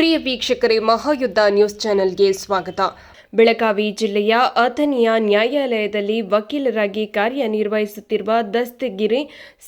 ಪ್ರಿಯ ವೀಕ್ಷಕರೇ, ಮಹಾಯುದ್ಧ ನ್ಯೂಸ್ ಚಾನೆಲ್ಗೆ ಸ್ವಾಗತ. ಬೆಳಗಾವಿ ಜಿಲ್ಲೆಯ ಅಥನಿಯ ನ್ಯಾಯಾಲಯದಲ್ಲಿ ವಕೀಲರಾಗಿ ಕಾರ್ಯನಿರ್ವಹಿಸುತ್ತಿರುವ ದಸ್ತಗಿರಿ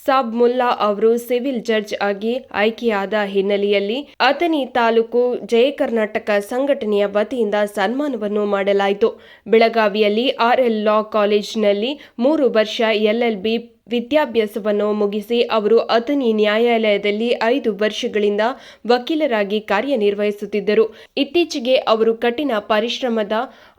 ಸಾಬ್ ಮುಲ್ಲಾ ಅವರು ಸಿವಿಲ್ ಜಡ್ಜ್ ಆಗಿ ಆಯ್ಕೆಯಾದ ಹಿನ್ನೆಲೆಯಲ್ಲಿ ಅಥನಿ ತಾಲೂಕು ಜಯ ಕರ್ನಾಟಕ ಸಂಘಟನೆಯ ವತಿಯಿಂದ ಸನ್ಮಾನವನ್ನು ಮಾಡಲಾಯಿತು. ಬೆಳಗಾವಿಯಲ್ಲಿ ಆರ್ಎಲ್ ಲಾ ಕಾಲೇಜಿನಲ್ಲಿ ಮೂರು ವರ್ಷ ಎಲ್ಎಲ್ಬಿ ವಿದ್ಯಾಭ್ಯಾಸವನ್ನು ಮುಗಿಸಿ ಅವರು ಅಥನಿ ನ್ಯಾಯಾಲಯದಲ್ಲಿ ಐದು ವರ್ಷಗಳಿಂದ ವಕೀಲರಾಗಿ ಕಾರ್ಯನಿರ್ವಹಿಸುತ್ತಿದ್ದರು. ಇತ್ತೀಚೆಗೆ ಅವರು ಕಠಿಣ ಪರಿಶ್ರಮದ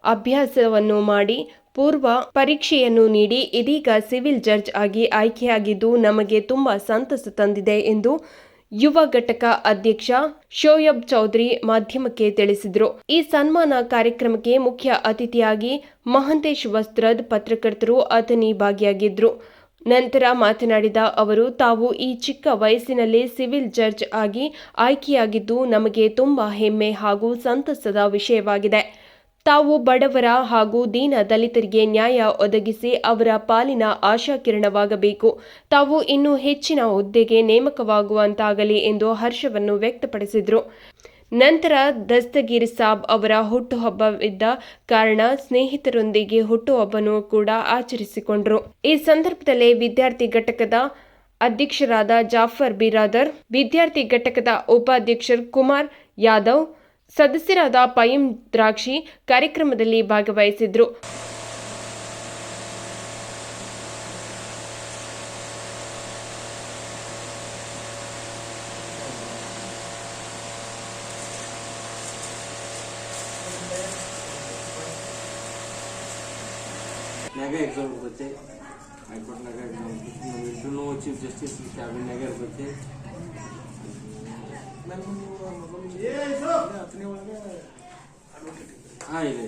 ಅಭ್ಯಾಸವನ್ನು ಮಾಡಿ ಪೂರ್ವ ಪರೀಕ್ಷೆಯನ್ನು ನೀಡಿ ಇದೀಗ ಸಿವಿಲ್ ಜಡ್ಜ್ ಆಗಿ ಆಯ್ಕೆಯಾಗಿದ್ದು ನಮಗೆ ತುಂಬಾ ಸಂತಸ ತಂದಿದೆ ಎಂದು ಯುವ ಘಟಕ ಅಧ್ಯಕ್ಷ ಶೋಯಬ್ ಚೌಧರಿ ಮಾಧ್ಯಮಕ್ಕೆ ತಿಳಿಸಿದರು. ಈ ಸನ್ಮಾನ ಕಾರ್ಯಕ್ರಮಕ್ಕೆ ಮುಖ್ಯ ಅತಿಥಿಯಾಗಿ ಮಹಂತೇಶ್ ವಸ್ತ್ರದ್ ಪತ್ರಕರ್ತರು ಅಥನಿ ಭಾಗಿಯಾಗಿದ್ರು. ನಂತರ ಮಾತನಾಡಿದ ಅವರು, ತಾವು ಈ ಚಿಕ್ಕ ವಯಸ್ಸಿನಲ್ಲಿ ಸಿವಿಲ್ ಜಡ್ಜ್ ಆಗಿ ಆಯ್ಕೆಯಾಗಿದ್ದು ನಮಗೆ ತುಂಬಾ ಹೆಮ್ಮೆ ಹಾಗೂ ಸಂತಸದ ವಿಷಯವಾಗಿದೆ. ತಾವು ಬಡವರ ಹಾಗೂ ದೀನ ದಲಿತರಿಗೆ ನ್ಯಾಯ ಒದಗಿಸಿ ಅವರ ಪಾಲಿನ ಆಶಾಕಿರಣವಾಗಬೇಕು. ತಾವು ಇನ್ನೂ ಹೆಚ್ಚಿನ ಹುದ್ದೆಗೆ ನೇಮಕವಾಗುವಂತಾಗಲಿ ಎಂದು ಹರ್ಷವನ್ನು ವ್ಯಕ್ತಪಡಿಸಿದರು. ನಂತರ ದಸ್ತಗಿರಿ ಸಾಬ್ ಅವರ ಹುಟ್ಟುಹಬ್ಬವಿದ್ದ ಕಾರಣ ಸ್ನೇಹಿತರೊಂದಿಗೆ ಹುಟ್ಟುಹಬ್ಬನು ಕೂಡ ಆಚರಿಸಿಕೊಂಡರು. ಈ ಸಂದರ್ಭದಲ್ಲಿ ವಿದ್ಯಾರ್ಥಿ ಘಟಕದ ಅಧ್ಯಕ್ಷರಾದ ಜಾಫರ್ ಬಿರಾದರ್, ವಿದ್ಯಾರ್ಥಿ ಘಟಕದ ಉಪಾಧ್ಯಕ್ಷರು ಕುಮಾರ್ ಯಾದವ್, ಸದಸ್ಯರಾದ ಪಯಂ ದ್ರಾಕ್ಷಿ ಕಾರ್ಯಕ್ರಮದಲ್ಲಿ ಭಾಗವಹಿಸಿದ್ರು. ನಾಗ ಎಕ್ಸಾಮ್ ಇರ್ತೈತೆ. ಹೈಕೋರ್ಟ್ನಾಗ ಎಕ್ಸಾಮ್ ಇಂಟರ್ನೂ ಚೀಫ್ ಜಸ್ಟಿಸ್ ಕ್ಯಾಬಿನ್ಯಾಗ ಇರ್ತೈತಿ. ಹಾಂ, ಇದೆ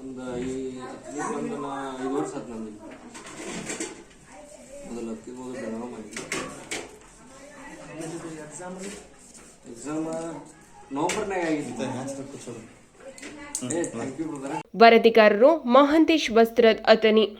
ಒಂದು ಈ ಒಂದು ನಾ ಐದು ವರ್ಷ ಆಯ್ತು ನಂದು ಮೊದಲು ಹತ್ತಿ ಮೊದಲು ಬೆಳಗಾವ್ ಮಾಡಿದ್ದೆ. ಎಕ್ಸಾಮ್ ನವಂಬರ್ನಾಗ ಆಗಿತ್ತು ವರದಿಗಾರರು ಮಹಂತೇಶ್ ವಸ್ತ್ರದ್ ಅಥಣಿ